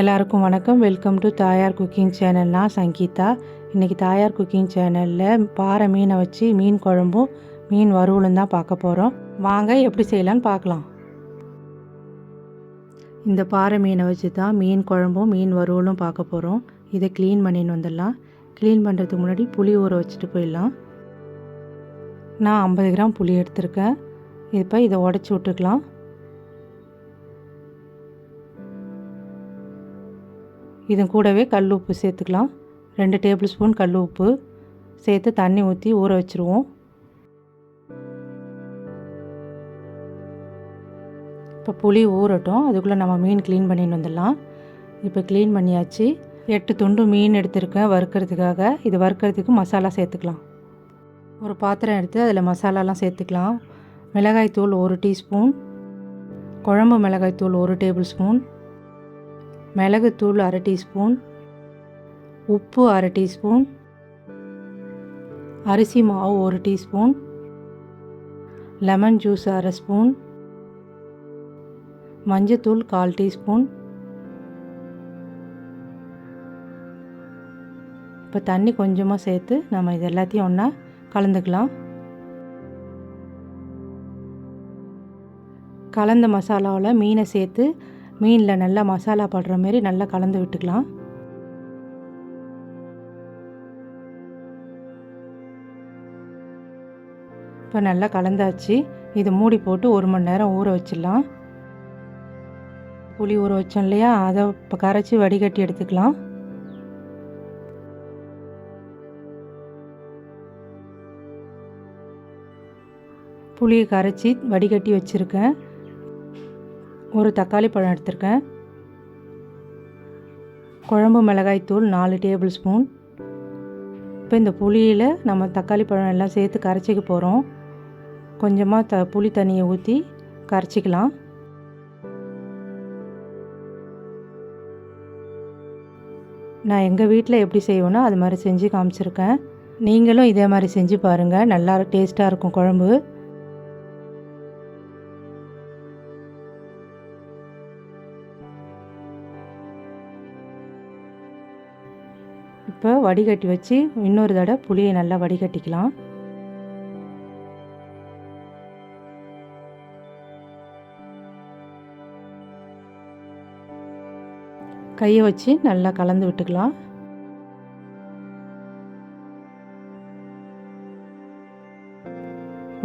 எல்லாருக்கும் வணக்கம். Welcome to Thayar cooking channel நான் சங்கீதா. இன்றைக்கி தாயார் குக்கிங் சேனலில் பாறை மீனை வச்சு மீன் குழம்பும் மீன் வறுவலும் தான் பார்க்க போகிறோம் வாங்க எப்படி செய்யலான்னு பார்க்கலாம். இந்த பாறை மீனை வச்சு தான் மீன் குழம்பும் மீன் வறுவலும் பார்க்க போகிறோம் இதை க்ளீன் பண்ணின்னு வந்துடலாம். க்ளீன் பண்ணுறதுக்கு முன்னாடி புளி ஊற வச்சுட்டு போயிடலாம். நான் ஐம்பது கிராம் புளி எடுத்திருக்கேன். இப்போ இதை உடச்சி விட்டுக்கலாம். இதன் கூடவே கல் உப்பு சேர்த்துக்கலாம். ரெண்டு டேபிள் ஸ்பூன் கல் உப்பு. சேர்த்து தண்ணி ஊற்றி ஊற வச்சுருவோம். இப்போ புளி ஊறட்டும். அதுக்குள்ளே நம்ம மீன் க்ளீன் பண்ணிட்டு வந்துடலாம். இப்போ க்ளீன் பண்ணியாச்சு. எட்டு துண்டு மீன் எடுத்திருக்கேன் வறுக்கிறதுக்காக. இது வறுக்கிறதுக்கு மசாலா சேர்த்துக்கலாம். ஒரு பாத்திரம் எடுத்து அதில் மசாலாலாம் சேர்த்துக்கலாம். மிளகாய் தூள் ஒரு டீஸ்பூன். குழம்பு மிளகாய் தூள் ஒரு டேபிள் ஸ்பூன். மிளகுத்தூள் அரை டீஸ்பூன் உப்பு அரை டீஸ்பூன் அரிசி மாவு ஒரு டீஸ்பூன் லெமன் ஜூஸ் அரை ஸ்பூன் மஞ்சத்தூள் கால் டீஸ்பூன். இப்போ தண்ணி கொஞ்சமாக சேர்த்து நம்ம இது எல்லாத்தையும் ஒன்றா கலந்துக்கலாம். கலந்த மசாலாவில் மீனை சேர்த்து மீனில் நல்லா மசாலா படுற மாரி நல்லா கலந்து விட்டுக்கலாம். இப்போ நல்லா கலந்தாச்சு. இதை மூடி போட்டு ஒரு மணி நேரம் ஊற வச்சிடலாம். புளி ஊற வச்சோம் இல்லையா? அதை இப்போ கரைச்சி வடிகட்டி எடுத்துக்கலாம். புளியை கரைச்சி வடிகட்டி வச்சுருக்கேன். ஒரு தக்காளி பழம் எடுத்திருக்கேன். குழம்பு மிளகாய் தூள் நாலு டேபிள் ஸ்பூன். இப்போ இந்த புளியில் நம்ம தக்காளி பழம் எல்லாம் சேர்த்து கரைச்சிக்க போகிறோம் கொஞ்சமாக த புளி தண்ணியை ஊற்றி கரைச்சிக்கலாம். நான் எங்கள் வீட்டில் எப்படி செய்வேனோ அது மாதிரி செஞ்சு காமிச்சிருக்கேன். நீங்களும் இதே மாதிரி செஞ்சு பாருங்கள் நல்லா டேஸ்ட்டாக இருக்கும் குழம்பு. இப்போ வடிகட்டி வச்சு இன்னொரு தடவை புளியை நல்லா வடிகட்டிக்கலாம். கையை வச்சு நல்லா கலந்து விட்டுக்கலாம்.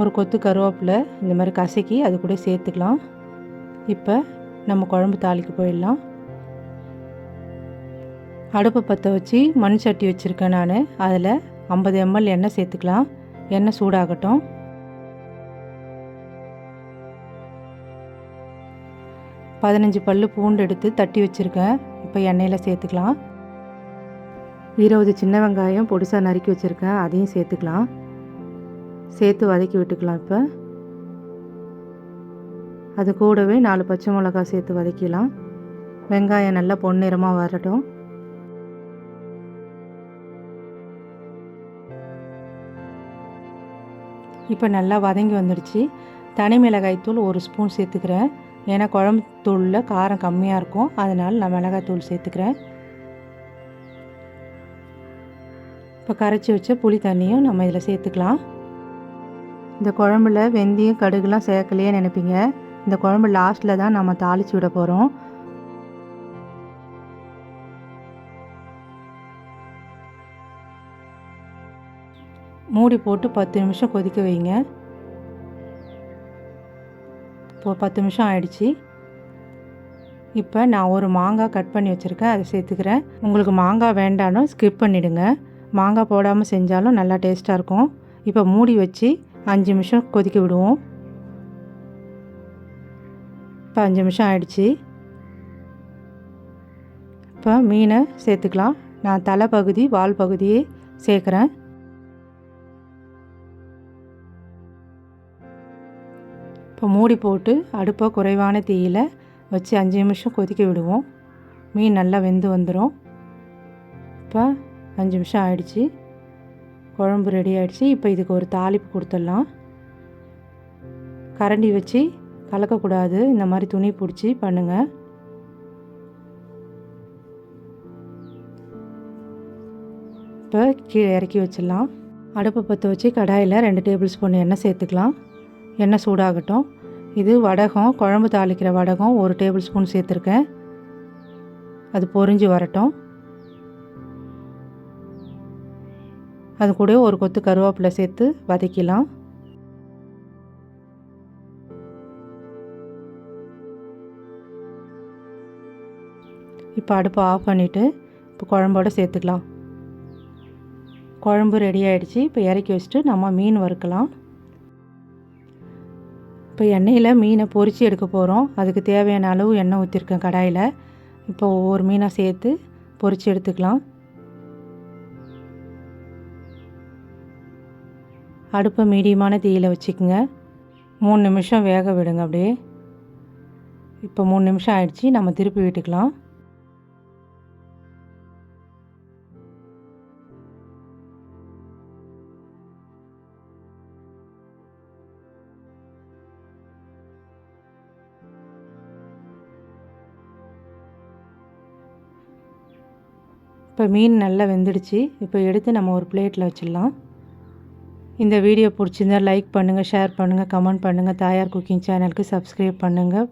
ஒரு கொத்து கருவேப்பிலை இந்த மாதிரி கசக்கி அது கூட சேர்த்துக்கலாம். இப்போ நம்ம குழம்பு தாளிக்கு போயிடலாம். அடுப்பை பற்ற வச்சு மண் சட்டி வச்சுருக்கேன் நான். அதில் ஐம்பது எம்எல் எண்ணெய் சேர்த்துக்கலாம். எண்ணெய் சூடாகட்டும். பதினஞ்சு பல் பூண்டு எடுத்து தட்டி வச்சுருக்கேன். இப்போ எண்ணெயில் சேர்த்துக்கலாம். இருபது சின்ன வெங்காயம் பொடிசாக நறுக்கி வச்சுருக்கேன். அதையும் சேர்த்துக்கலாம். சேர்த்து வதக்கி விட்டுக்கலாம் இப்போ. அது கூடவே நாலு பச்சை மிளகா சேர்த்து வதக்கிக்கலாம் வெங்காயம் நல்லா பொன்னிறமாக வரட்டும். இப்போ நல்லா வதங்கி வந்துடுச்சு. தனி மிளகாய்த்தூள் ஒரு ஸ்பூன் சேர்த்துக்கிறேன். ஏன்னா குழம்பு தூளில் காரம் கம்மியாக இருக்கும். அதனால் நான் மிளகாய்த்தூள் சேர்த்துக்கிறேன். இப்போ கரைச்சி வச்ச புளி தண்ணியும் நம்ம இதில் சேர்த்துக்கலாம். இந்த குழம்புல வெந்தயம் கடுகுலாம் சேர்க்கலையே நினைப்பீங்க. இந்த குழம்பு லாஸ்ட்டில் தான் நம்ம தாளித்து விட போகிறோம் மூடி போட்டு பத்து நிமிஷம் கொதிக்க வைங்க. இப்போ பத்து நிமிஷம் ஆயிடுச்சு. இப்போ நான் ஒரு மாங்காய் கட் பண்ணி வச்சுருக்கேன் அதை சேர்த்துக்கிறேன். உங்களுக்கு மாங்காய் வேண்டாலும் ஸ்கிப் பண்ணிவிடுங்க மாங்காய் போடாமல் செஞ்சாலும் நல்லா டேஸ்ட்டாக இருக்கும். இப்போ மூடி வச்சு அஞ்சு நிமிஷம் கொதிக்க விடுவோம். இப்போ அஞ்சு நிமிஷம் ஆயிடுச்சு. இப்போ மீனை சேர்த்துக்கலாம். நான் தலை பகுதி வால் பகுதியே சேர்க்குறேன். இப்போ மூடி போட்டு அடுப்பை குறைவான தீயில் வச்சு அஞ்சு நிமிஷம் கொதிக்க விடுவோம். மீன் நல்லா வெந்து வந்துடும் இப்போ அஞ்சு நிமிஷம் ஆயிடுச்சு. குழம்பு ரெடி ஆகிடுச்சு இப்போ இதுக்கு ஒரு தாளிப்பு கொடுத்துடலாம். கரண்டி வச்சு கலக்கக்கூடாது. இந்த மாதிரி துணி பிடிச்சி பண்ணுங்கள் இப்போ கீழே இறக்கி வச்சிடலாம். அடுப்பை பற்ற வச்சு கடாயில் ரெண்டு டேபிள் ஸ்பூன் எண்ணெய் சேர்த்துக்கலாம். எண்ணெய் சூடாகட்டும். இது வடகம் குழம்பு தாளிக்கிற வடகம் ஒரு டேபிள் ஸ்பூன் சேர்த்துருக்கேன். அது பொறிஞ்சு வரட்டும். அது கூட ஒரு கொத்து கருவேப்பிலை சேர்த்து வதக்கிலாம். இப்போ அடுப்பை ஆஃப் பண்ணிவிட்டு இப்போ குழம்போடு சேர்த்துக்கலாம். குழம்பு ரெடி ஆகிடுச்சு இப்போ இறக்கி வச்சுட்டு நம்ம மீன் வறுக்கலாம். இப்போ எண்ணெயில் மீனை பொறிச்சு எடுக்க போகிறோம். அதுக்கு தேவையான அளவு எண்ணெய் ஊற்றிருக்கேன் கடாயில். இப்போ ஒவ்வொரு மீனாக சேர்த்து பொரித்து எடுத்துக்கலாம். அடுப்பை மீடியமான தீயில் வச்சுக்கோங்க. மூணு நிமிஷம் வேக விடுங்க அப்படியே. இப்போ மூணு நிமிஷம் ஆயிடுச்சு. நம்ம திருப்பி விட்டுக்கலாம். இப்போ மீன் நல்லா வெந்துடுச்சு. இப்போ எடுத்து நம்ம ஒரு பிளேட்டில் வச்சிடலாம். இந்த வீடியோ பிடிச்சிருந்தா லைக் பண்ணுங்கள் ஷேர் பண்ணுங்கள் கமெண்ட் பண்ணுங்கள் தாயார் குக்கிங் சேனலுக்கு சப்ஸ்கிரைப் பண்ணுங்கள்